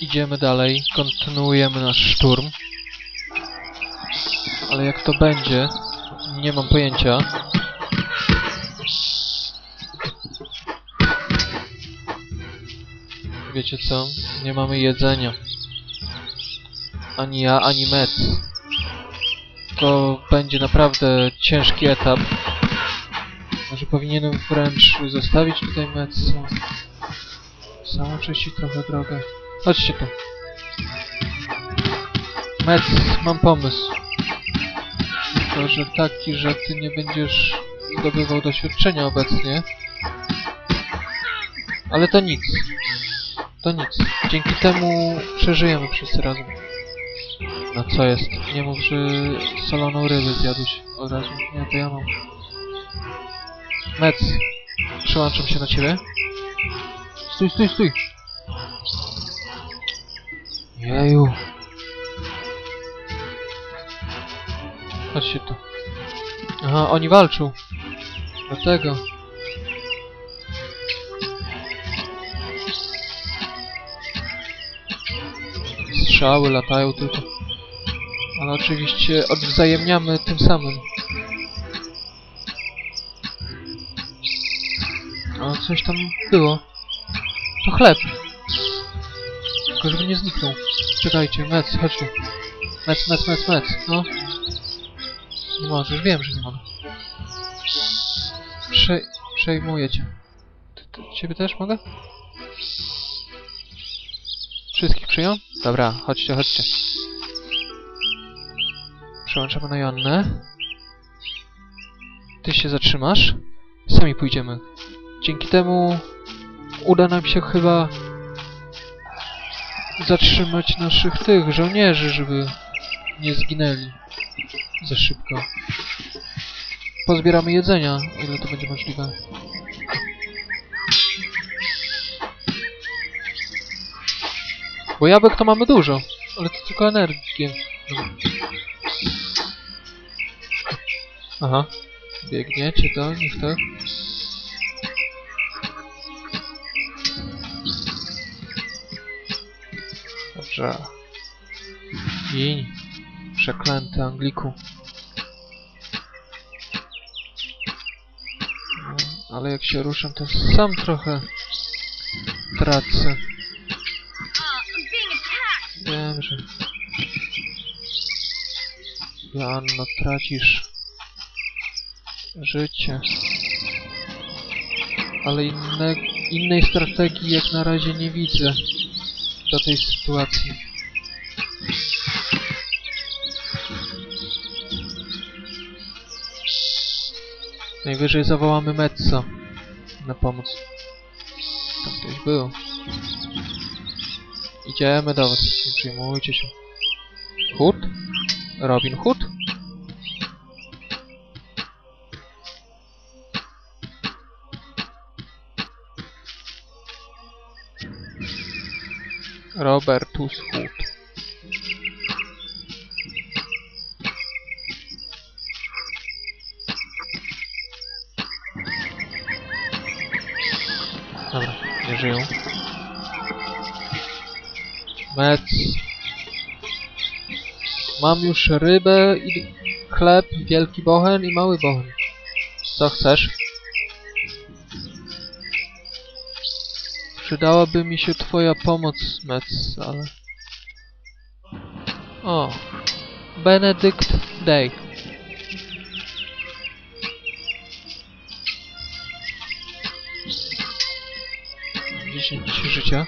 idziemy dalej, kontynuujemy nasz szturm. Ale jak to będzie, nie mam pojęcia. Wiecie co? Nie mamy jedzenia. Ani ja, ani Mec. To będzie naprawdę ciężki etap. Może powinienem wręcz zostawić tutaj Metsa. Samo czyści trochę drogę. Chodźcie tu. Mec, mam pomysł. Tylko, że taki, że ty nie będziesz zdobywał doświadczenia obecnie. Ale to nic. To nic. Dzięki temu przeżyjemy wszyscy razem. No co jest? Nie mów, że soloną rybę zjadłeś od razu. Nie, to ja mam. Mec, przyłączam się na ciebie. Stój, stój, stój! Jeju. Chodźcie tu. Aha, oni walczą. Dlatego. Strzały latają tylko. Ale oczywiście odwzajemniamy tym samym. O, coś tam było. To chleb. Tylko żeby nie zniknął. Czekajcie, Mec, chodź tu. Mec, Mec, Mec, Mec, no. Nie możesz, wiem, że nie mogę. Prze przejmuję cię. Ty, ty, ciebie też mogę? Wszystkich przyjął? Dobra, chodźcie, chodźcie. Przełączamy na Joannę. Ty się zatrzymasz. Sami pójdziemy. Dzięki temu uda nam się chyba zatrzymać naszych tych żołnierzy, żeby nie zginęli za szybko. Pozbieramy jedzenia, ile to będzie możliwe. Bo jabłek to mamy dużo, ale to tylko energię. Aha. Biegniecie do nich, tak? Dobrze. Gin. Przeklęty Angliku. No, ale jak się ruszam, to sam trochę tracę. Wiem, że... Joanno, tracisz życie. Ale inne, innej strategii jak na razie nie widzę do tej sytuacji. Najwyżej zawołamy Metza na pomoc. Tam ktoś był. Idziemy do was, nie przejmujcie się. Hood? Robin Hood? Robertus Hood. Dobra, nie żyją. Mec. Mam już rybę i chleb, wielki bochen i mały bochen. Co chcesz? Przydałaby mi się twoja pomoc, Mec, ale... O! Benedict Day. Dziesięć życia.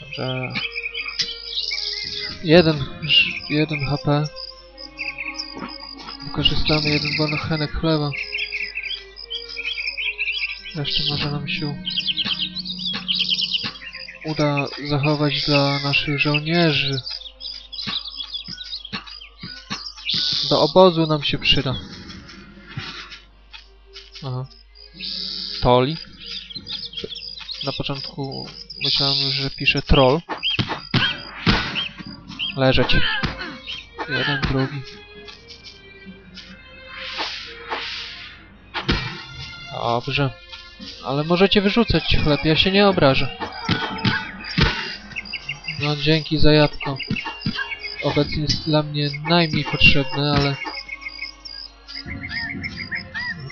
Dobrze. Jeden, jeden HP. Wykorzystamy jeden bonochenek chleba. Jeszcze może nam się uda zachować dla naszych żołnierzy. Do obozu nam się przyda. Aha. Toli. Na początku myślałem, że pisze troll. Leżeć. Jeden, drugi. Dobrze. Ale możecie wyrzucać chleb, ja się nie obrażę. No, dzięki za jabłko. Obecnie jest dla mnie najmniej potrzebne, ale...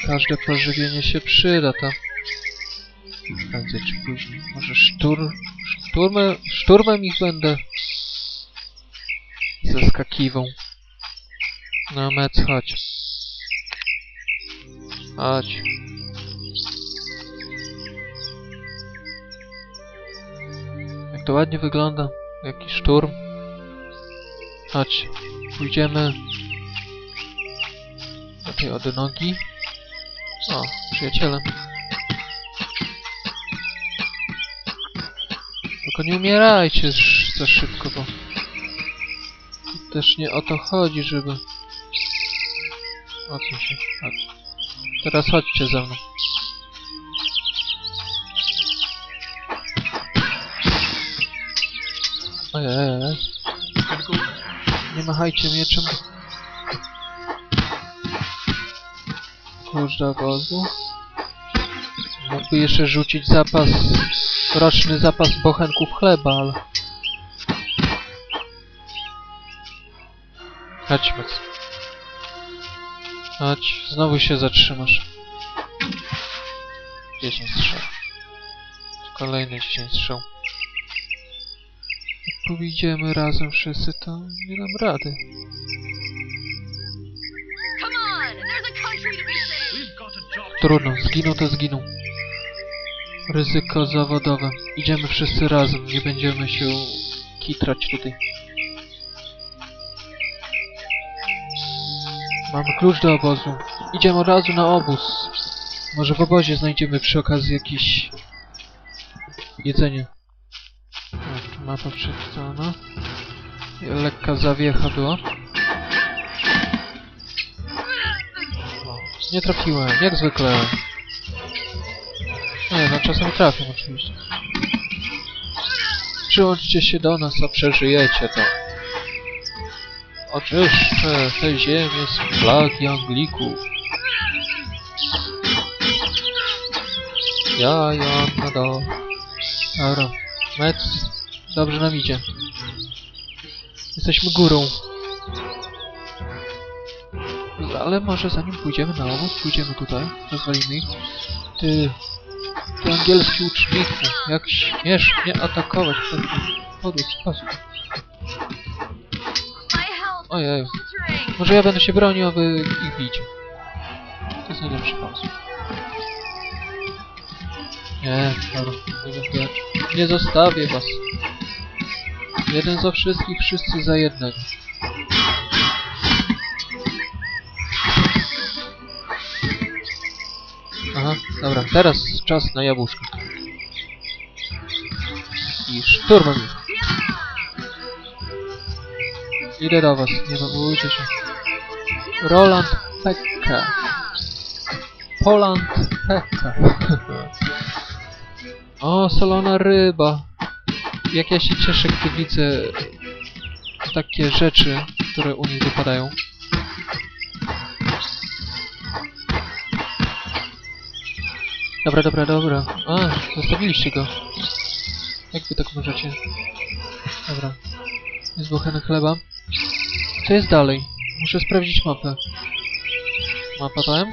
Każde pożywienie się przyda, to... Prędzej czy później. Może sztur... Szturmem... Szturmem ich będę... Zaskakiwał. No, Mec, chodź. Chodź. Jak to ładnie wygląda. Jaki szturm. Chodź. Pójdziemy do tej odnogi. O, przyjaciele. Tylko nie umierajcie za szybko, bo też nie o to chodzi, żeby... O co się... Chodź. Teraz chodźcie ze mną. Ojej. Tylko nie machajcie mieczem. Klucz do obozu. Mógłby jeszcze rzucić zapas, roczny zapas bochenków chleba, ale... Chodźmy. Chodź, znowu się zatrzymasz. 10 strzał. Kolejne 10 strzał. Jak pójdziemy razem wszyscy, to nie dam rady. Trudno, zginął to zginął. Ryzyko zawodowe. Idziemy wszyscy razem, nie będziemy się kitrać tutaj. Mamy klucz do obozu. Idziemy od razu na obóz. Może w obozie znajdziemy przy okazji jakieś jedzenie. Mapa przeczytana. Lekka zawiecha była. O, nie trafiłem, jak zwykle. Nie, no czasem trafię oczywiście. Przyłączcie się do nas, a przeżyjecie to. Oczyszczę tę ziemię z plagi Anglików. Ja, Joanna do... Dobra. Mec, dobrze nam idzie. Jesteśmy górą. Ale może zanim pójdziemy na obóz, pójdziemy tutaj, rozwalimy ich. Ty, ty angielski uczniku, jak śmiesz mnie atakować w podły sposób. Ojej, może ja będę się bronił, a wy ich bić. To jest najlepszy pomysł. Nie, dobra. Nie zostawię was. Jeden za wszystkich, wszyscy za jednego. Aha, dobra, teraz czas na jabłuszko. I szturmem. Idę do was, nie bójcie się. Roland Pekka. Poland Pekka. o, solona ryba. Jak ja się cieszę, gdy widzę takie rzeczy, które u nich wypadają. Dobra, dobra, dobra. A, zostawiliście go. Jak wy tak możecie? Dobra. Jest bocheny chleba. Co jest dalej? Muszę sprawdzić mapę. Mapa tam?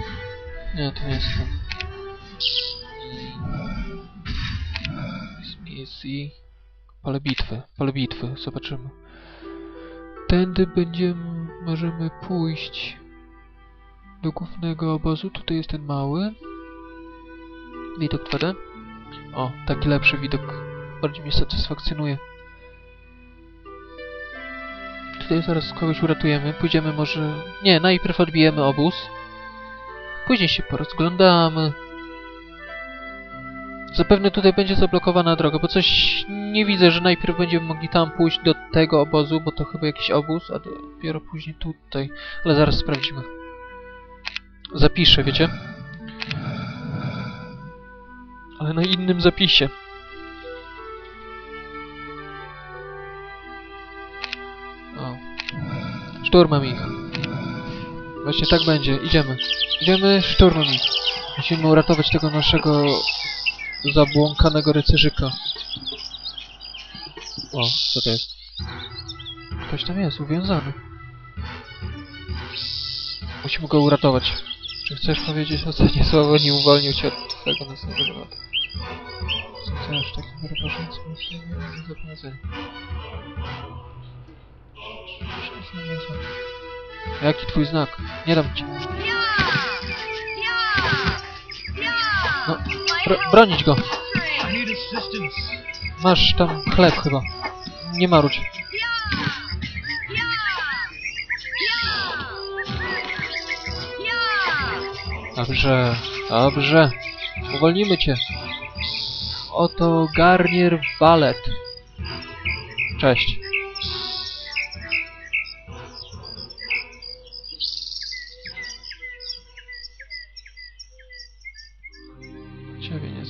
Nie, to nie jest to. Jest misji. Pole bitwy, pole bitwy, zobaczymy. Tędy będziemy, możemy pójść do głównego obozu. Tutaj jest ten mały. Widok 2D. O, taki lepszy widok. Bardziej mnie satysfakcjonuje. Tutaj zaraz kogoś uratujemy. Pójdziemy może... Nie, najpierw odbijemy obóz. Później się porozglądamy. Zapewne tutaj będzie zablokowana droga, bo coś nie widzę, że najpierw będziemy mogli tam pójść do tego obozu, bo to chyba jakiś obóz, a dopiero później tutaj. Ale zaraz sprawdzimy. Zapiszę, wiecie? Ale na innym zapisie. O. Szturmem ich. Właśnie tak będzie. Idziemy. Idziemy szturmem ich. Musimy uratować tego naszego zabłąkanego rycerzyka. O, co to jest? Ktoś tam jest, uwiązany. Musimy go uratować. Czy chcesz powiedzieć ostatnie słowo, nie uwolnił cię od tego następnego lata? Co chcesz, takim barbarzyńcem myślę, nie zobowiązania. Jaki twój znak? Nie dam ci. Bronić go. Masz tam chleb chyba. Nie marudź. Dobrze, dobrze. Uwolnimy cię. Oto Garnier Valet. Cześć.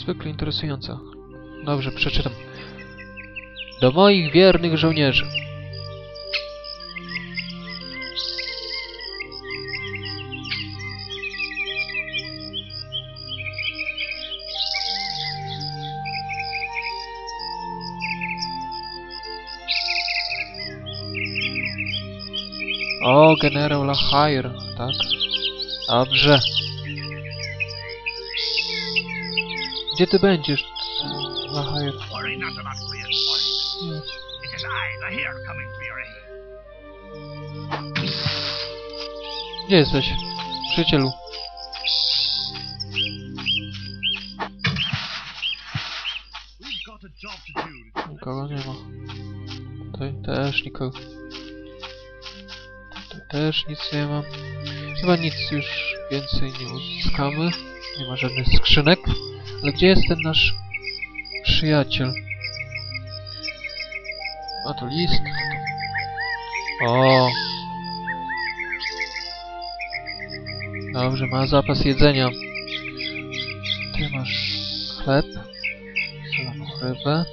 Niezwykle interesująca. Dobrze, przeczytam. Do moich wiernych żołnierzy. O, generał Lahair, tak? Dobrze. Coming to your aid. Gdzie jesteś, przyjacielu? Nikogo nie ma. Tutaj też nikogo. Tutaj też nic nie ma. Chyba nic już więcej nie uzyskamy. Nie ma żadnych skrzynek. Ale gdzie jest ten nasz przyjaciel? A to list. O. Dobrze, ma zapas jedzenia. Ty masz chleb, soloną rybę.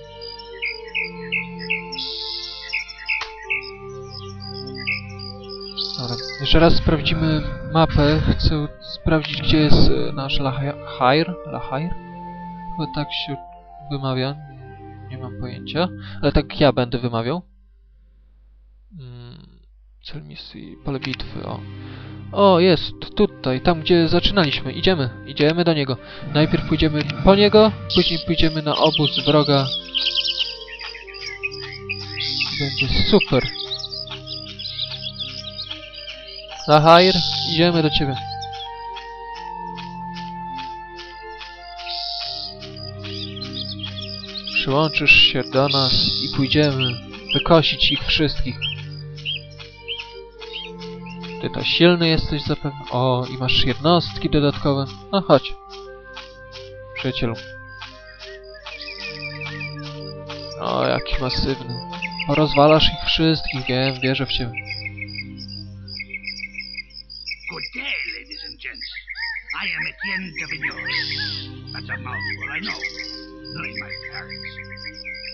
Dobra, jeszcze raz sprawdzimy mapę. Chcę sprawdzić, gdzie jest e, nasz Lahair. Lahair? Chyba tak się wymawia. Nie mam pojęcia. Ale tak ja będę wymawiał. Mm, cel misji, pole bitwy, o. O, jest, tutaj, tam gdzie zaczynaliśmy. Idziemy, idziemy do niego. Najpierw pójdziemy po niego, później pójdziemy na obóz wroga. Będzie super. Lahair, idziemy do ciebie. Przyłączysz się do nas i pójdziemy wykosić ich wszystkich. Ty to silny jesteś zapewne. O, i masz jednostki dodatkowe. No chodź. Przyjacielu. O, jaki masywny. Rozwalasz ich wszystkich, wiem, wierzę w ciebie. Good day, ladies and gents. I am Etienne Vigneault. That's a mouthful, I know. Like my parents.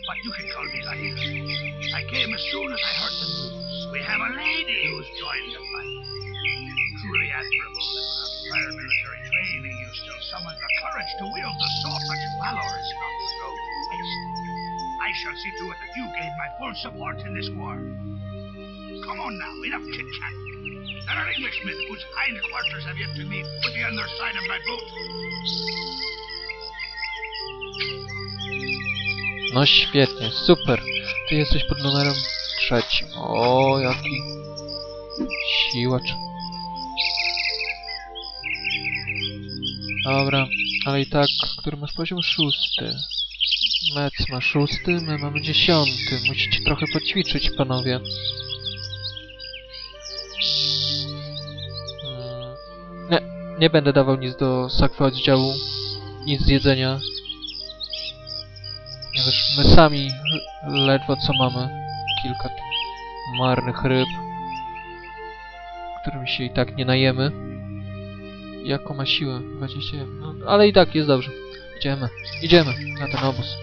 But you can call me Lahir. I came as soon as I heard the news. We have a lady who's joined the fight. Truly admirable that without prior military training you still summon the courage to wield the sword. Such valor is not thrown to waste. I shall see to it that you gain my full support in this war. Come on now, enough chit-chat. There are Englishmen whose hindquarters have yet to meet with the underside of my boot. No świetnie, super. Ty jesteś pod numerem trzecim. O, jaki siłacz. Dobra, ale i tak, który masz poziom szósty. Mec ma szósty, my mamy dziesiąty. Musicie trochę poćwiczyć, panowie. Mm, Nie, nie będę dawał nic do sakwy oddziału. Nic z jedzenia. My sami ledwo co mamy. Kilka marnych ryb, którymi się i tak nie najemy. Jaką ma siłę? 21. No, ale i tak jest dobrze. Idziemy, idziemy na ten obóz.